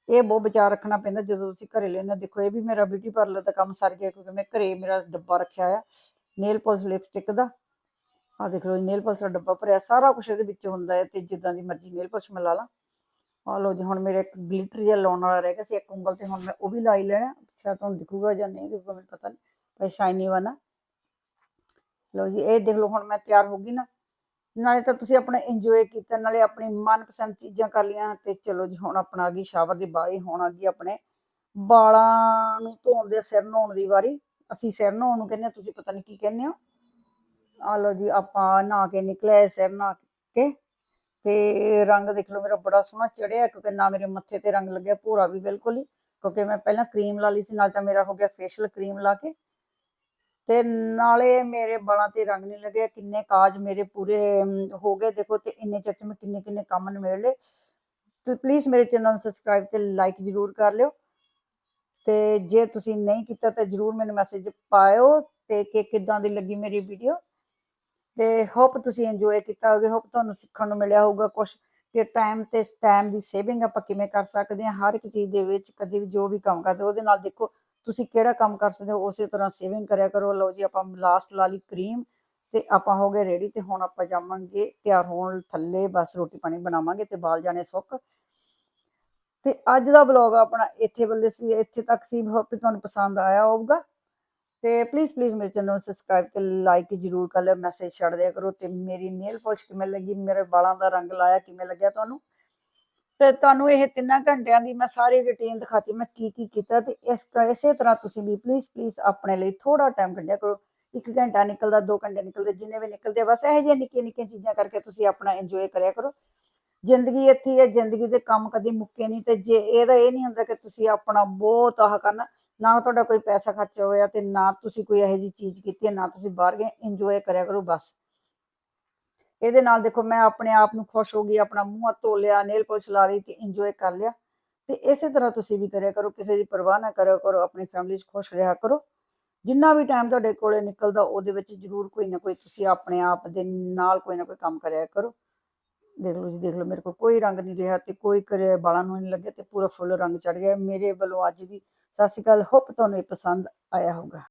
ਇਹ ਬਹੁਤ ਬਚਾਅ ਰੱਖਣਾ ਪੈਂਦਾ ਜਦੋਂ ਤੁਸੀਂ ਘਰੇ ਲੈਣਾ ਦੇਖੋ, ਇਹ ਵੀ ਮੇਰਾ ਬਿਊਟੀ ਪਾਰਲਰ ਦਾ ਕੰਮ ਸਰ ਗਿਆ ਕਿਉਂਕਿ ਮੈਂ ਘਰੇ ਮੇਰਾ ਡੱਬਾ ਰੱਖਿਆ ਆ ਨੇਲ ਪਾਲਿਸ਼ ਲਿਪਸਟਿਕ ਦਾ। ਆ ਦੇਖ ਲਓ ਨੇਲ ਪਾਲਿਸ਼ ਦਾ ਡੱਬਾ ਭਰਿਆ। ਸਾਰਾ ਕੁਝ ਇਹਦੇ ਵਿੱਚ ਹੁੰਦਾ ਹੈ ਤੇ ਜਿੱਦਾਂ ਦੀ ਮਰਜ਼ੀ ਨੇਲ ਪਾਲਿਸ਼ ਮੈਂ ਲਾ ਲਾਂ। ਆ ਲਓ ਜੀ, ਹੁਣ ਮੇਰੇ ਇੱਕ ਗਲਿਟਰ ਜਿਹਾ ਲਾਉਣ ਵਾਲਾ ਰਹਿ ਗਿਆ ਸੀ, ਇੱਕ ਉਂਗਲ ਤੇ ਹੁਣ ਮੈਂ ਉਹ ਵੀ ਲਾਈ ਲੈਣਾ। ਅੱਛਾ, ਤੁਹਾਨੂੰ ਦਿਖੂਗਾ ਜਾਂ ਨਹੀਂ ਦਿਖੂਗਾ ਮੈਨੂੰ ਪਤਾ ਨਹੀਂ, ਪਰ ਸ਼ਾਈਨੀ ਵਾਲਾ ਲਓ ਜੀ, ਇਹ ਦੇਖ ਲਓ, ਹੁਣ ਮੈਂ ਤਿਆਰ ਹੋ ਗਈ ਨਾ। ਨਾਲੇ ਤਾਂ ਤੁਸੀਂ ਆਪਣਾ ਇੰਜੋਏ ਕੀਤਾ, ਨਾਲੇ ਆਪਣੀ ਮਨਪਸੰਦ ਚੀਜ਼ਾਂ ਕਰ ਲੀਆਂ ਤੇ ਚਲੋ ਜੀ, ਹੁਣ ਆਪਣਾ ਆ ਗਈ ਸ਼ਾਵਰ ਦੀ ਬਾਰੀ ਹੁਣ ਆ ਗਈ ਆਪਣੇ ਵਾਲਾਂ ਨੂੰ ਧੋਣ ਦੇ ਸਿਰ ਨਹਾਉਣ ਦੀ ਵਾਰੀ। ਅਸੀਂ ਸਿਰ ਨਹਾਉਣ ਨੂੰ ਕਹਿੰਦੇ ਤੁਸੀਂ ਪਤਾ ਨਹੀਂ ਕੀ ਕਹਿੰਦੇ ਹੋ। ਆ ਲਓ ਜੀ, ਆਪਾਂ ਨਹਾ ਕੇ ਨਿਕਲੇ ਸਿਰ ਨਹਾ ਕੇ ਤੇ ਰੰਗ ਦੇਖ ਲਓ, ਮੇਰਾ ਬੜਾ ਸੋਹਣਾ ਚੜਿਆ, ਕਿਉਂਕਿ ਨਾ ਮੇਰੇ ਮੱਥੇ ਤੇ ਰੰਗ ਲੱਗਿਆ, ਭੂਰਾ ਵੀ ਬਿਲਕੁਲ ਹੀ, ਕਿਉਂਕਿ ਮੈਂ ਪਹਿਲਾਂ ਕਰੀਮ ਲਾ ਲਈ ਸੀ, ਨਾਲ ਤਾਂ ਮੇਰਾ ਹੋ ਗਿਆ ਫੇਸ਼ੀਅਲ ਕਰੀਮ ਲਾ ਕੇ। ਤੇ ਨਾਲੇ ਮੇਰੇ ਵਾਲਾਂ ਤੇ ਰੰਗ ਨਹੀਂ ਲੱਗਿਆ, ਕਿੰਨੇ ਕਾਜ ਮੇਰੇ ਪੂਰੇ ਹੋ ਗਏ। ਦੇਖੋ ਤੇ ਇੰਨੇ ਚਿਰ 'ਚ ਮੈਂ ਕਿੰਨੇ ਕਿੰਨੇ ਕੰਮ ਨਿਬੇੜ ਲਏ। ਤੇ ਪਲੀਜ਼ ਮੇਰੇ ਚੈਨਲ ਨੂੰ ਸਬਸਕ੍ਰਾਈਬ ਤੇ ਲਾਈਕ ਜ਼ਰੂਰ ਕਰ ਲਿਓ। ਤੇ ਜੇ ਤੁਸੀਂ ਨਹੀਂ ਕੀਤਾ ਤਾਂ ਜ਼ਰੂਰ ਮੈਨੂੰ ਮੈਸੇਜ ਪਾਇਓ ਤੇ ਕਿ ਕਿੱਦਾਂ ਦੀ ਲੱਗੀ ਮੇਰੀ ਵੀਡੀਓ ਤੇ ਹੋਪ ਤੁਸੀਂ ਇੰਜੋਏ ਕੀਤਾ ਹੋਵੇ। ਹੋਪ ਤੁਹਾਨੂੰ ਸਿੱਖਣ ਨੂੰ ਮਿਲਿਆ ਹੋਊਗਾ ਕੁਝ ਕਿ ਟਾਈਮ ਤੇ ਟਾਈਮ ਦੀ ਸੇਵਿੰਗ ਆਪਾਂ ਕਿਵੇਂ ਕਰ ਸਕਦੇ ਹਾਂ। ਹਰ ਇੱਕ ਚੀਜ਼ ਦੇ ਵਿੱਚ ਕਦੇ ਵੀ ਜੋ ਵੀ ਕੰਮ ਕਰਦੇ ਉਹਦੇ ਨਾਲ ਦੇਖੋ ਤੁਸੀਂ ਕਿਹੜਾ ਕੰਮ ਕਰ ਸਕਦੇ ਹੋ, ਉਸੇ ਤਰ੍ਹਾਂ ਸੇਵਿੰਗ ਕਰਿਆ ਕਰੋ। ਲਓ ਜੀ, ਆਪਾਂ ਲਾਸਟ ਲਾ ਲਈ ਕਰੀਮ ਤੇ ਆਪਾਂ ਹੋ ਗਏ ਰੈਡੀ ਤੇ ਹੁਣ ਆਪਾਂ ਜਾਵਾਂਗੇ, ਤਿਆਰ ਹੋਣ ਥੱਲੇ ਬਸ ਰੋਟੀ ਪਾਣੀ ਬਣਾਵਾਂਗੇ ਤੇ ਬਾਲ ਜਾਣੇ ਸੁੱਕ ਤੇ ਅੱਜ ਦਾ ਵਲੌਗ ਆਪਣਾ ਇੱਥੇ ਬੱਲੇ ਸੀ, ਇੱਥੇ ਤੱਕ ਸੀ। ਹੋਪ ਤੁਹਾਨੂੰ ਪਸੰਦ ਆਇਆ ਹੋਊਗਾ। ਤੇ ਪਲੀਜ਼ ਪਲੀਜ਼ ਮੇਰੇ ਚੈਨਲ ਨੂੰ ਸਬਸਕ੍ਰਾਈਬ ਤੇ ਲਾਈਕ ਜ਼ਰੂਰ ਕਰ ਲਿਓ। ਮੈਸੇਜ ਛੱਡ ਦਿਆ ਕਰੋ ਤੇ ਮੇਰੀ ਨੇਲ ਪਾਲਿਸ਼ ਕਿਵੇਂ ਲੱਗੀ, ਮੇਰੇ ਵਾਲਾਂ ਦਾ ਰੰਗ ਲਾਇਆ ਕਿਵੇਂ ਲੱਗਿਆ ਤੁਹਾਨੂੰ? ਤੇ ਤੁਹਾਨੂੰ ਇਹ ਤਿੰਨਾਂ ਘੰਟਿਆਂ ਦੀ ਮੈਂ ਸਾਰੀ ਰੁਟੀਨ ਦਿਖਾਤੀ, ਮੈਂ ਕੀ ਕੀ ਕੀਤਾ ਤੇ ਇਸ ਇਸੇ ਤਰ੍ਹਾਂ ਤੁਸੀਂ ਵੀ ਪਲੀਜ਼ ਪਲੀਜ਼ ਆਪਣੇ ਲਈ ਥੋੜਾ ਟਾਈਮ ਕੱਢਿਆ ਕਰੋ। ਇੱਕ ਘੰਟਾ ਨਿਕਲਦਾ, ਦੋ ਘੰਟੇ ਨਿਕਲਦੇ, ਜਿੰਨੇ ਵੀ ਨਿਕਲਦੇ, ਬਸ ਇਹੋ ਜਿਹੀਆਂ ਨਿੱਕੀਆਂ ਨਿੱਕੀਆਂ ਚੀਜ਼ਾਂ ਕਰਕੇ ਤੁਸੀਂ ਆਪਣਾ ਇੰਜੋਏ ਕਰਿਆ ਕਰੋ। ਜ਼ਿੰਦਗੀ ਇੱਥੇ ਹੈ ਜ਼ਿੰਦਗੀ ਦੇ ਕੰਮ ਕਦੀ ਮੁੱਕੇ ਨਹੀਂ ਤੇ ਜੇ ਇਹਦਾ ਇਹ ਨਹੀਂ ਹੁੰਦਾ ਕਿ ਤੁਸੀਂ ਆਪਣਾ ਬਹੁਤ ਆਹ ਕਰਨਾ, ਨਾ ਤੁਹਾਡਾ ਕੋਈ ਪੈਸਾ ਖਰਚ ਹੋਇਆ ਤੇ ਨਾ ਤੁਸੀਂ ਕੋਈ ਇਹੋ ਜਿਹੀ ਚੀਜ਼ ਕੀਤੀ ਹੈ, ਨਾ ਤੁਸੀਂ ਬਾਹਰ ਗਏ ਇੰਜੋਏ ਕਰਿਆ ਕਰੋ ਬਸ। ਇਹਦੇ ਨਾਲ ਦੇਖੋ ਮੈਂ ਆਪਣੇ ਆਪ ਨੂੰ ਖੁਸ਼ ਹੋ ਗਈ, ਆਪਣਾ ਮੂੰਹ ਧੋ ਲਿਆ ਨੇਲ ਪਾਲਿਸ਼ ਲਾ ਲਈ ਤੇ ਇੰਜੋਏ ਕਰ ਲਿਆ। ਤੇ ਇਸੇ ਤਰ੍ਹਾਂ ਤੁਸੀਂ ਵੀ ਕਰਿਆ ਕਰੋ, ਕਿਸੇ ਦੀ ਪਰਵਾਹ ਨਾ ਕਰਿਆ ਕਰੋ, ਆਪਣੀ ਫੈਮਿਲੀ 'ਚ ਖੁਸ਼ ਰਿਹਾ ਕਰੋ। ਜਿੰਨਾ ਵੀ ਟਾਈਮ ਤੁਹਾਡੇ ਕੋਲੇ ਨਿਕਲਦਾ, ਉਹਦੇ ਵਿੱਚ ਜ਼ਰੂਰ ਕੋਈ ਨਾ ਕੋਈ ਤੁਸੀਂ ਆਪਣੇ ਆਪ ਦੇ ਨਾਲ ਕੋਈ ਨਾ ਕੋਈ ਕੰਮ ਕਰਿਆ ਕਰੋ। ਦੇਖ ਲਓ ਜੀ, ਦੇਖ ਲਓ, ਮੇਰੇ ਕੋਲ ਕੋਈ ਰੰਗ ਨਹੀਂ ਰਿਹਾ ਤੇ ਕੋਈ ਕਰੇ ਬਾਲਾਂ ਨੂੰ ਨਹੀਂ ਲੱਗਿਆ ਤੇ ਪੂਰਾ ਫੁੱਲ ਰੰਗ ਚੜ ਗਿਆ। ਮੇਰੇ ਵੱਲੋਂ ਅੱਜ ਦੀ ਸਤਿ ਸ਼੍ਰੀ ਅਕਾਲ ਹੋਪ ਤੁਹਾਨੂੰ ਇਹ ਪਸੰਦ ਆਇਆ ਹੋਊਗਾ।